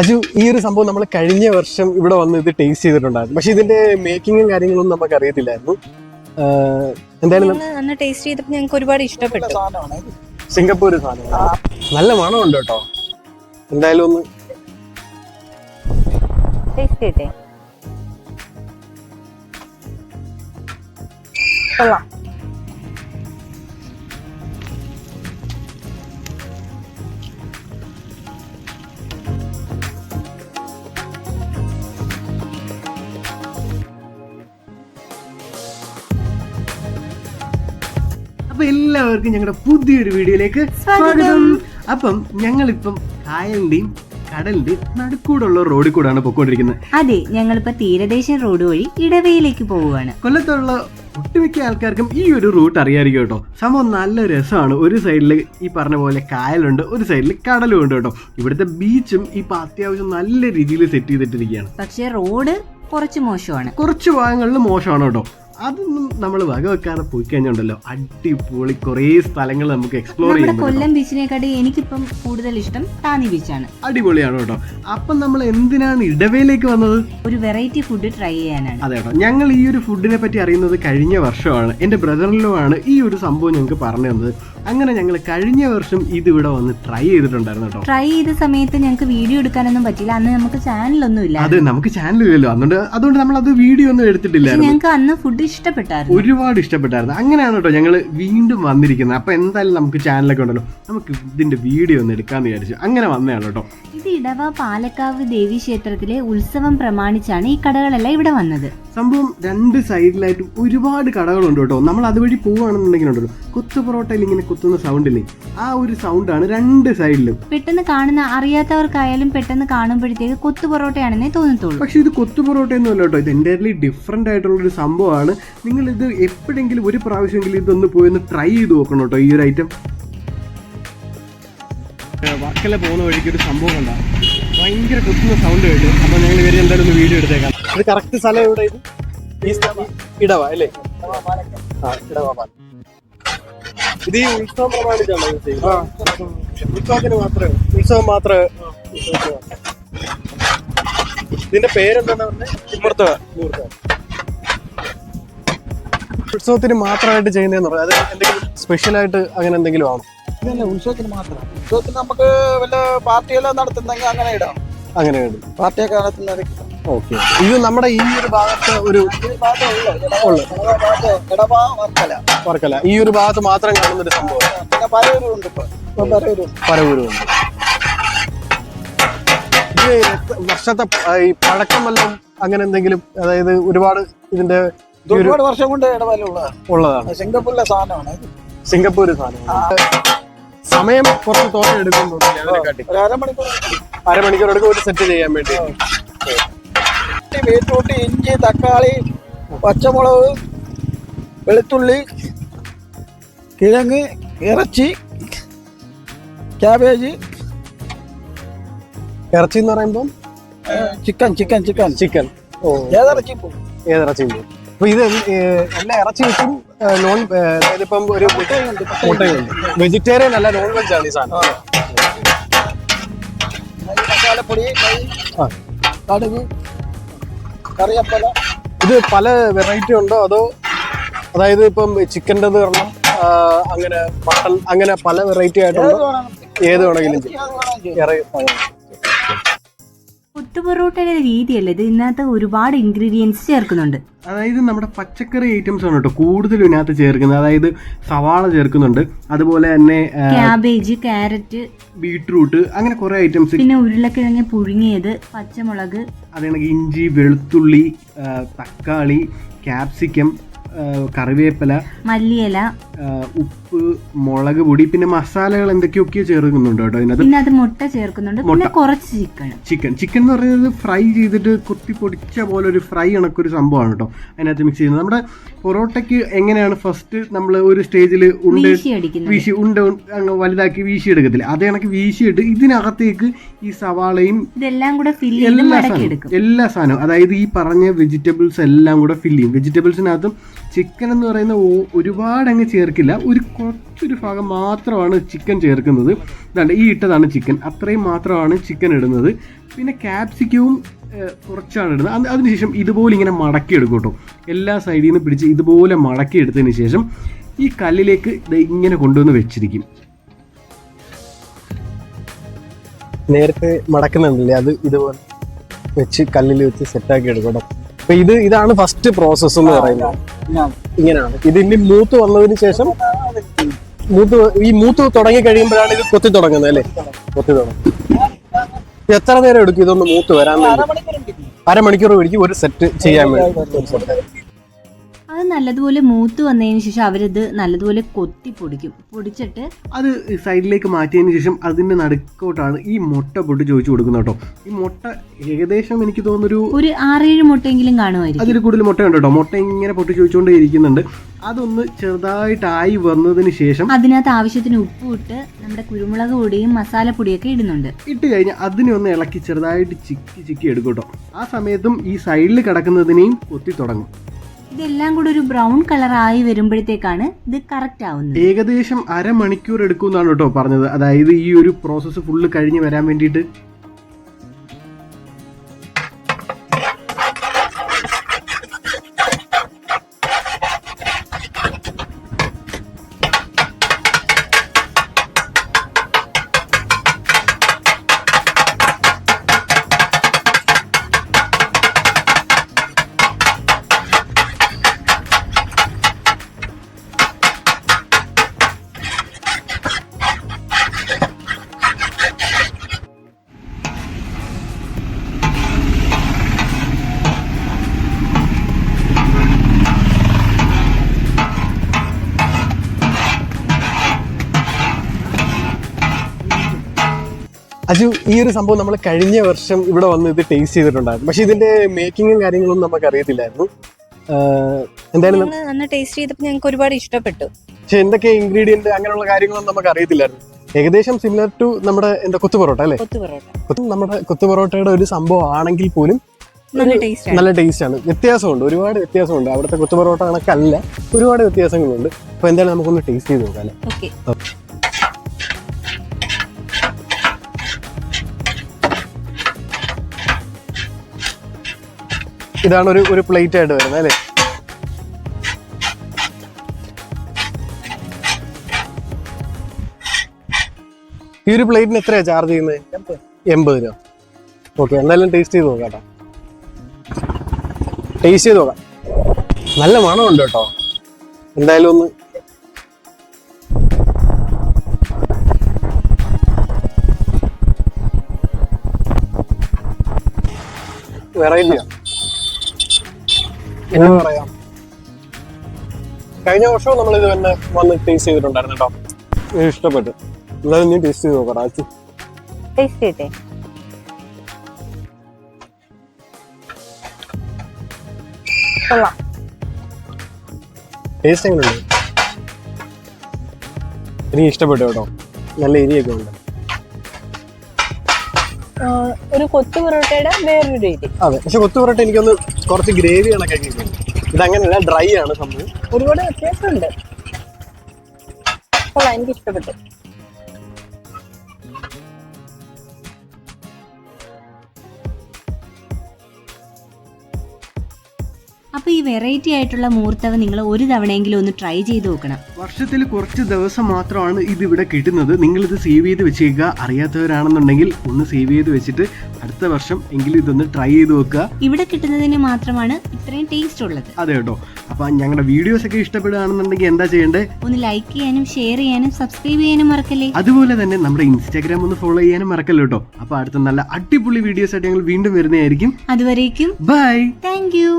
അജു ഈ ഒരു സംഭവം നമ്മൾ കഴിഞ്ഞ വർഷം ഇവിടെ വന്ന് ഇത് ടേസ്റ്റ് ചെയ്തിട്ടുണ്ടായിരുന്നു. പക്ഷെ ഇതിന്റെ മേക്കിങ്ങും കാര്യങ്ങളൊന്നും നമുക്ക് അറിയത്തില്ലായിരുന്നു. എന്തായാലും അന്ന് ടേസ്റ്റ് ചെയ്തപ്പോൾ ഞങ്ങൾക്ക് ഒരുപാട് ഇഷ്ടപ്പെട്ടു. സിംഗപ്പൂർ സാധനം. നല്ല മണമുണ്ട് കേട്ടോ. എന്തായാലും ഒന്ന് ടേസ്റ്റ് ചെയ്തേ. കൊള്ളാം. അപ്പൊ എല്ലാവർക്കും ഞങ്ങളുടെ പുതിയൊരു വീഡിയോയിലേക്ക് സ്വാഗതം. അപ്പം ഞങ്ങളിപ്പം കായലിന്റെയും കടലിന്റെയും നടുക്കൂടുള്ള റോഡിൽ കൂടാണ് പൊക്കോണ്ടിരിക്കുന്നത്. അതെ ഞങ്ങളിപ്പോ തീരദേശ റോഡ് വഴി ഇടവയിലേക്ക് പോവുകയാണ്. കൊല്ലത്തുള്ള ഒട്ടുമിക്ക ആൾക്കാർക്കും ഈ ഒരു റൂട്ട് അറിയായിരിക്കും കേട്ടോ. സംഭവം നല്ല രസമാണ്. ഒരു സൈഡിൽ ഈ പറഞ്ഞ പോലെ കായലുണ്ട് ഒരു സൈഡിൽ കടലും ഉണ്ട് കേട്ടോ. ഇവിടുത്തെ ബീച്ചും ഇപ്പൊ അത്യാവശ്യം നല്ല രീതിയിൽ സെറ്റ് ചെയ്തിട്ടിരിക്കുകയാണ്. പക്ഷേ റോഡ് കുറച്ച് മോശമാണ്. കുറച്ച് ഭാഗങ്ങളിൽ മോശമാണ് കേട്ടോ. അതൊന്നും നമ്മൾ വകവെക്കാതെ പോയി കഴിഞ്ഞുണ്ടല്ലോ അടിപൊളി കുറേ സ്ഥലങ്ങൾ നമുക്ക് എക്സ്പ്ലോർ ചെയ്യാം കൊല്ലം ബീച്ചിനെക്കാട്ടി എനിക്കിപ്പം കൂടുതൽ ഇഷ്ടം താനി ബീച്ചാണ്. അടിപൊളിയാണ് കേട്ടോ. അപ്പം നമ്മൾ എന്തിനാണ് ഇടവേലേക്ക് വന്നത്? ഒരു വെറൈറ്റി ഫുഡ് ട്രൈ ചെയ്യാനാണ്. അതെ കേട്ടോ. ഞങ്ങൾ ഈ ഒരു ഫുഡിനെ പറ്റി അറിയുന്നത് കഴിഞ്ഞ വർഷമാണ്. എന്റെ ബ്രദറിലുമാണ് ആണ് ഈ ഒരു സംഭവം ഞങ്ങൾക്ക് പറഞ്ഞു തന്നത്. അങ്ങനെ ഞങ്ങൾ കഴിഞ്ഞ വർഷം ഇത് ഇവിടെ വന്ന് ട്രൈ ചെയ്തിട്ടുണ്ടായിരുന്നു കേട്ടോ. ട്രൈ ചെയ്ത സമയത്ത് ഞങ്ങൾക്ക് വീഡിയോ എടുക്കാനൊന്നും പറ്റില്ല അന്ന് നമുക്ക് ചാനലൊന്നും ഇല്ല അതെ നമുക്ക് ചാനലില്ലല്ലോ അതുകൊണ്ട് അതുകൊണ്ട് നമ്മൾ അത് വീഡിയോ ഒന്നും എടുത്തിട്ടില്ല ഞങ്ങൾക്ക് അന്ന് ഫുഡ് ഇഷ്ടപ്പെട്ടായിരുന്നു. ഒരുപാട് ഇഷ്ടപ്പെട്ടായിരുന്നു. അങ്ങനെയാണ് കേട്ടോ ഞങ്ങൾ വീണ്ടും വന്നിരിക്കുന്നത്. അപ്പൊ എന്തായാലും നമുക്ക് ചാനലൊക്കെ ഉണ്ടല്ലോ. നമുക്ക് ഇതിന്റെ വീഡിയോ ഒന്ന് എടുക്കാന്ന് വിചാരിച്ചു. അങ്ങനെ വന്നതാണ് കേട്ടോ. ഇത് ഇടവ പാലക്കാവ് ദേവി ക്ഷേത്രത്തിലെ ഉത്സവം പ്രമാണിച്ചാണ് ഈ കടകളെല്ലാം ഇവിടെ വന്നത്. സംഭവം രണ്ട് സൈഡിലായിട്ട് ഒരുപാട് കടകളുണ്ട് കേട്ടോ. നമ്മൾ അതുവഴി പോവുകയാണെന്നുണ്ടെങ്കിൽ ഉണ്ടല്ലോ. കുത്തു പൊറോട്ടയിൽ ഇങ്ങനെ കുത്തുന്ന സൗണ്ട് ഇല്ലേ? ആ ഒരു സൗണ്ടാണ് രണ്ട് സൈഡിലും. പെട്ടെന്ന് കാണുന്ന അറിയാത്തവർക്കായാലും പെട്ടെന്ന് കാണുമ്പോഴത്തേക്ക് കൊത്തു പൊറോട്ടയാണെന്നേ തോന്നത്തുള്ളൂ. പക്ഷെ ഇത് കൊത്തു പൊറോട്ട ഒന്നുമല്ല കേട്ടോ. ഇത് എന്റയർലി ഡിഫറെന്റ് ആയിട്ടുള്ള ഒരു സംഭവമാണ്. നിങ്ങൾ ഇത് എപ്പോഴെങ്കിലും ഒരു പ്രാവശ്യമെങ്കിലും ഇതൊന്ന് പോയി ഒന്ന് ട്രൈ ചെയ്ത് നോക്കണം കേട്ടോ ഈ ഒരു ഐറ്റം വർക്കല പോകുന്ന വഴിക്ക് ഒരു സംഭവം ഉണ്ടാകും ഭയങ്കര കുത്തുന്ന സൗണ്ട് കേട്ടു. അപ്പോൾ ഞങ്ങൾ ഇവർ എന്തായാലും ഒന്ന് വീഡിയോ എടുത്തേക്കാം. ഇത് കറക്റ്റ് സ്ഥലം എവിടെ ഇത്? ഇടവ അല്ലേ? ആ ഇടവ പാലം. ഇത് ഈ ഉത്സവം പ്രമാണിച്ചാണോ ഉത്സവത്തിന് മാത്രമേ ഉത്സവം മാത്രമേ. ഇതിന്റെ പേരെന്താണ് പറഞ്ഞത് ഉത്സവത്തിന് മാത്രമായിട്ട് ചെയ്യുന്നതെന്ന് പറയാം അത് എന്തെങ്കിലും സ്പെഷ്യൽ ആയിട്ട് അങ്ങനെ എന്തെങ്കിലും ആണോ? ഇതല്ല ഉത്സവത്തിന് മാത്രം. ഉത്സവത്തിന് നമുക്ക് വല്ല പാർട്ടിയെല്ലാം നടത്തുന്നെങ്കിൽ അങ്ങനെ ഇടാം. അങ്ങനെ ഉണ്ട് പാർട്ടിയൊക്കെ നടത്തുന്നവർക്ക് ഓക്കെ. ഇത് നമ്മുടെ ഈ ഒരു ഭാഗത്ത് ഒരു വർക്കല. ഈ ഒരു ഭാഗത്ത് മാത്രം കാണുന്ന ഒരു സംഭവം. പരവൂരുണ്ട് ഇത് വർഷത്തെ ഈ പഴക്കം വല്ലതും അങ്ങനെ എന്തെങ്കിലും അതായത് ഒരുപാട് ഇതിന്റെ ഒരുപാട് വർഷം കൊണ്ട് ഇടപാടുള്ളതാണ് ഉള്ളതാണ്. സിംഗപ്പൂരിലെ സാധനമാണ്. സിംഗപ്പൂർ സാധനം സമയം കുറച്ച് തോന്നി എടുക്കുന്നുണ്ട് അരമണിക്കൂർ അരമണിക്കൂർ എടുക്കും ഒരു സെറ്റ് ചെയ്യാൻ വേണ്ടി. ബീറ്റ്റൂട്ട് ഇഞ്ചി തക്കാളി പച്ചമുളക് വെളുത്തുള്ളി കിഴങ്ങ് ഇറച്ചി ക്യാബേജ്. ഇറച്ചി എന്ന് പറയുമ്പോൾ ചിക്കൻ ചിക്കൻ ചിക്കൻ. ചിക്കൻ. ഓ. ഏതിറച്ചി പോകും ഏതിറച്ചി അപ്പൊ ഇത് എല്ലാ ഇറച്ചി വെച്ചും നോൺ ഇപ്പം ഒരു മുട്ടയുണ്ട്. വെജിറ്റേറിയൻ അല്ല നോൺ വെജ് ആണ് ഈ സാധനം. മസാലപ്പൊടി. കടുക് കറിയപ്പല. ഇത് പല വെറൈറ്റി ഉണ്ടോ? അതോ അതായത് ഇപ്പം ചിക്കന്റെത് കാരണം അങ്ങനെ മട്ടൺ അങ്ങനെ പല വെറൈറ്റി ആയിട്ടുണ്ടോ? ഏത് വേണമെങ്കിലും ഏത് വേണമെങ്കിലും ചെയ്യും. ഏത് വേണമെങ്കിലും ചെയ്യാം. ഇറ- കൊത്തു പൊറോട്ടയുടെ രീതിയല്ല ഇത് ഇതിനകത്ത് ഒരുപാട് ഇൻഗ്രീഡിയൻസ് ചേർക്കുന്നുണ്ട്. അതായത് നമ്മുടെ പച്ചക്കറി ഐറ്റംസ് ആണ് കേട്ടോ കൂടുതലും ഇതിനകത്ത് ചേർക്കുന്നത്. അതായത് സവാള ചേർക്കുന്നുണ്ട്. അതുപോലെ തന്നെ ക്യാബേജ് ക്യാരറ്റ് ബീട്രൂട്ട് അങ്ങനെ കുറെ ഐറ്റംസ് പിന്നെ ഉരുളക്കിഴങ്ങ് പുഴുങ്ങിയത് പച്ചമുളക്. അതാണെങ്കിൽ ഇഞ്ചി വെളുത്തുള്ളി തക്കാളി ക്യാപ്സിക്കം കറിവേപ്പില മല്ലിയില. ഉപ്പ് മുളക് പൊടി പിന്നെ മസാലകൾ എന്തൊക്കെയൊക്കെയോ ചേർക്കുന്നുണ്ട് കേട്ടോ അതിനകത്ത് പിന്നെ അത് മുട്ട ചേർക്കുന്നുണ്ട്. പിന്നെ കുറച്ച് ചിക്കൻ. ചിക്കൻ. ചിക്കൻ എന്ന് പറയുന്നത് ഫ്രൈ ചെയ്തിട്ട് കുത്തി പൊടിച്ച പോലെ ഒരു ഫ്രൈ കണക്കൊരു സംഭവമാണ് കേട്ടോ അതിനകത്ത് മിക്സ് ചെയ്യുന്നത്. നമ്മുടെ പൊറോട്ടയ്ക്ക് എങ്ങനെയാണ് ഫസ്റ്റ് നമ്മൾ ഒരു സ്റ്റേജിൽ ഉണ്ട് വീശി ഉണ്ട് അങ്ങ് വലുതാക്കി വീശി എടുക്കത്തില്ല അതേ കണക്ക് വീശിയിട്ട് ഇതിനകത്തേക്ക് ഈ സവാളയും ഇതെല്ലാം കൂടെ എല്ലാ സാധനവും. എല്ലാ സാധനവും. അതായത് ഈ പറഞ്ഞ വെജിറ്റബിൾസ് എല്ലാം കൂടെ ഫില്ല് ചെയ്യും. വെജിറ്റബിൾസിനകത്തും ചിക്കൻ എന്ന് പറയുന്ന ഒരുപാട് അങ്ങ് ചേർക്കില്ല. ഒരു കുറച്ചൊരു ഭാഗം മാത്രമാണ് ചിക്കൻ ചേർക്കുന്നത്. ഇതാണ്ട് ഈ ഇട്ടതാണ് ചിക്കൻ അത്രയും മാത്രമാണ് ചിക്കൻ ഇടുന്നത്. പിന്നെ ക്യാപ്സിക്കവും കുറച്ചാണ് ഇടുന്നത്. അത് അതിനുശേഷം ഇതുപോലെ ഇങ്ങനെ മടക്കി എടുക്കും കേട്ടോ. എല്ലാ സൈഡിൽ നിന്ന് പിടിച്ച് ഇതുപോലെ മടക്കി എടുത്തതിന് ശേഷം ഈ കല്ലിലേക്ക് ഇങ്ങനെ കൊണ്ടുവന്ന് വെച്ചിരിക്കും. നേരത്തെ മടക്കുന്നുണ്ടല്ലേ? അത് ഇതുപോലെ വെച്ച് കല്ലിൽ വെച്ച് സെറ്റാക്കി എടുക്കണം. അപ്പൊ ഇത് ഇതാണ് ഫസ്റ്റ് പ്രോസസ് എന്ന് പറയുന്നത്. ഇങ്ങനെയാണ്. ഇത് ഇനി മൂത്ത് വന്നതിന് ശേഷം മൂത്ത് ഈ മൂത്ത് തുടങ്ങി കഴിയുമ്പോഴാണ് ഇത് കൊത്തി തുടങ്ങുന്നത് അല്ലേ? കൊത്തി തുടങ്ങും എത്ര നേരം എടുക്കും ഇതൊന്ന് മൂത്ത് വരാൻ വേണ്ടി? അരമണിക്കൂർ പിടിക്കും ഒരു സെറ്റ് ചെയ്യാൻ വേണ്ടി. അത് നല്ലതുപോലെ മൂത്ത് വന്നതിന് ശേഷം അവരത് നല്ലതുപോലെ കൊത്തി പൊടിക്കും. പൊടിച്ചിട്ട് അത് സൈഡിലേക്ക് മാറ്റിയതിന് ശേഷം അതിന്റെ നടുക്കോട്ടാണ് ഈ മുട്ട പൊട്ടി ചോദിച്ചു കൊടുക്കുന്നത് കേട്ടോ. ഈ മുട്ട ഏകദേശം എനിക്ക് തോന്നുന്നൊരു ഒരു ആറേഴ് മുട്ടയെങ്കിലും കാണുമായിരിക്കും. അതിൽ കൂടുതൽ മുട്ട ഉണ്ട്? കേട്ടോ മുട്ട ഇങ്ങനെ പൊട്ടി ചോദിച്ചുകൊണ്ടേ ഇരിക്കുന്നുണ്ട്. അതൊന്ന് ചെറുതായിട്ടായി വന്നതിന് ശേഷം അതിനകത്ത് ആവശ്യത്തിന് ഉപ്പ് ഇട്ട് നമ്മുടെ കുരുമുളക് പൊടിയും മസാലപ്പൊടിയൊക്കെ ഇടുന്നുണ്ട്. ഇട്ട് കഴിഞ്ഞാൽ അതിനെ ഒന്ന് ഇളക്കി ചെറുതായിട്ട് ചിക്കി ചിക്കി എടുക്കും കേട്ടോ. ആ സമയത്തും ഈ സൈഡിൽ കിടക്കുന്നതിനെയും കൊത്തി തുടങ്ങും. ഇതെല്ലാം കൂടെ ഒരു ബ്രൗൺ കളർ ആയി വരുമ്പോഴത്തേക്കാണ് ഇത് കറക്റ്റ് ആവുന്നത്. ഏകദേശം അരമണിക്കൂർ എടുക്കും എന്നാണ് കേട്ടോ പറഞ്ഞത്. അതായത് ഈ ഒരു പ്രോസസ്സ് ഫുള്ള് കഴിഞ്ഞ് വരാൻ വേണ്ടിയിട്ട് അജു ഈ ഒരു സംഭവം നമ്മൾ കഴിഞ്ഞ വർഷം ഇവിടെ വന്ന് ഇത് ടേസ്റ്റ് ചെയ്തിട്ടുണ്ടായിരുന്നു. പക്ഷെ ഇതിന്റെ മേക്കിങ്ങും കാര്യങ്ങളൊന്നും നമുക്ക് അറിയത്തില്ലായിരുന്നു എന്തായാലും അന്ന് ടേസ്റ്റ് ചെയ്തപ്പോൾ ഞങ്ങൾക്ക് ഒരുപാട് ഇഷ്ടപ്പെട്ടു. പക്ഷെ എന്തൊക്കെ ഇൻഗ്രീഡിയന്റ് അങ്ങനെയുള്ള കാര്യങ്ങളൊന്നും നമുക്ക് അറിയത്തില്ലായിരുന്നു ഏകദേശം സിമിലർ ടു നമ്മുടെ എന്താ കൊത്തു പൊറോട്ട അല്ലേ? നമ്മുടെ കൊത്തു പൊറോട്ടയുടെ ഒരു സംഭവം ആണെങ്കിൽ പോലും നല്ല ടേസ്റ്റ് ആണ്. വ്യത്യാസമുണ്ട് ഒരുപാട് വ്യത്യാസമുണ്ട്. അവിടുത്തെ കൊത്തു പൊറോട്ട കണക്കല്ല ഒരുപാട് വ്യത്യാസങ്ങളുണ്ട്. അപ്പൊ എന്തായാലും നമുക്കൊന്ന് ടേസ്റ്റ് ചെയ്ത് നോക്കാം അല്ലേ? ഓക്കെ ഇതാണ് ഒരു ഒരു പ്ലേറ്റ് ആയിട്ട് വരുന്നത് അല്ലേ? ഈ ഒരു പ്ലേറ്റിന് എത്രയാണ് ചാർജ് ചെയ്യുന്നത്? എൺപത് രൂപ. ഓക്കെ എന്തായാലും ടേസ്റ്റ് ചെയ്ത് നോക്കാം കേട്ടോ. ടേസ്റ്റ് ചെയ്ത് നോക്കാം. നല്ല മണമുണ്ട് കേട്ടോ. എന്തായാലും ഒന്ന് വെറൈറ്റിയാ എന്നാ പറയാ. കഴിഞ്ഞ വർഷവും നമ്മൾ ഇത് തന്നെ വന്ന് ടേസ്റ്റ് ചെയ്തിട്ടുണ്ടായിരുന്നു കേട്ടോ എനിക്ക് ഇഷ്ടപ്പെട്ടു. എന്തായാലും നീ ടേസ്റ്റ് ചെയ്ത് നോക്കാം ആച്ചു ടേസ്റ്റ് ചെയ്തേ. കൊള്ളാം. ടേസ്റ്റ് എങ്ങനെയുണ്ട്? എനിക്ക് ഇഷ്ടപ്പെട്ടു കേട്ടോ. നല്ല എരിയൊക്കെ ഉണ്ട്. ഒരു കൊത്തു പൊറോട്ടയുടെ വേറൊരു രീതി. അതെ. പക്ഷെ കൊത്തു പൊറോട്ട എനിക്കൊന്ന് കുറച്ച് ഗ്രേവി കണക്കൊക്കെ ഇത് ഇതങ്ങനെയല്ല ഡ്രൈ ആണ് സംഭവം. ഒരുപാട് വ്യത്യാസമുണ്ട്. എനിക്ക് ഇഷ്ടപ്പെട്ടു അപ്പൊ ഈ വെറൈറ്റി ആയിട്ടുള്ള മൂർത്തവ നിങ്ങൾ ഒരു തവണയെങ്കിലും ഒന്ന് ട്രൈ ചെയ്ത് നോക്കണം. വർഷത്തിൽ കുറച്ച് ദിവസം മാത്രമാണ് ഇത് ഇവിടെ കിട്ടുന്നത്. ഇത് സേവ് ചെയ്ത് വെച്ചേക്കുക. അറിയാത്തവരാണെന്നുണ്ടെങ്കിൽ ഒന്ന് സേവ് ചെയ്ത് വെച്ചിട്ട് അടുത്ത വർഷം എങ്കിലും ഇതൊന്ന് ട്രൈ ചെയ്ത് വെക്കുക ഇവിടെ കിട്ടുന്നതിന് മാത്രമാണ് ഇത്രയും ടേസ്റ്റ് ഉള്ളത്. അതെ കേട്ടോ. അപ്പൊ ഞങ്ങളുടെ വീഡിയോസ് ഒക്കെ ഇഷ്ടപ്പെടുകയാണെന്നുണ്ടെങ്കിൽ എന്താ ചെയ്യേണ്ടത് ഒന്ന് ലൈക്ക് ചെയ്യാനും ഷെയർ ചെയ്യാനും സബ്സ്ക്രൈബ് ചെയ്യാനും മറക്കല്ലേ? അതുപോലെ തന്നെ നമ്മുടെ ഇൻസ്റ്റാഗ്രാം ഒന്ന് ഫോളോ ചെയ്യാനും മറക്കല്ലോ കേട്ടോ. അപ്പൊ അടുത്ത നല്ല അടിപൊളി വീഡിയോസ് ആയിട്ട് ഞങ്ങൾ വീണ്ടും വരുന്നതായിരിക്കും. അതുവരേക്കും. Bye thank you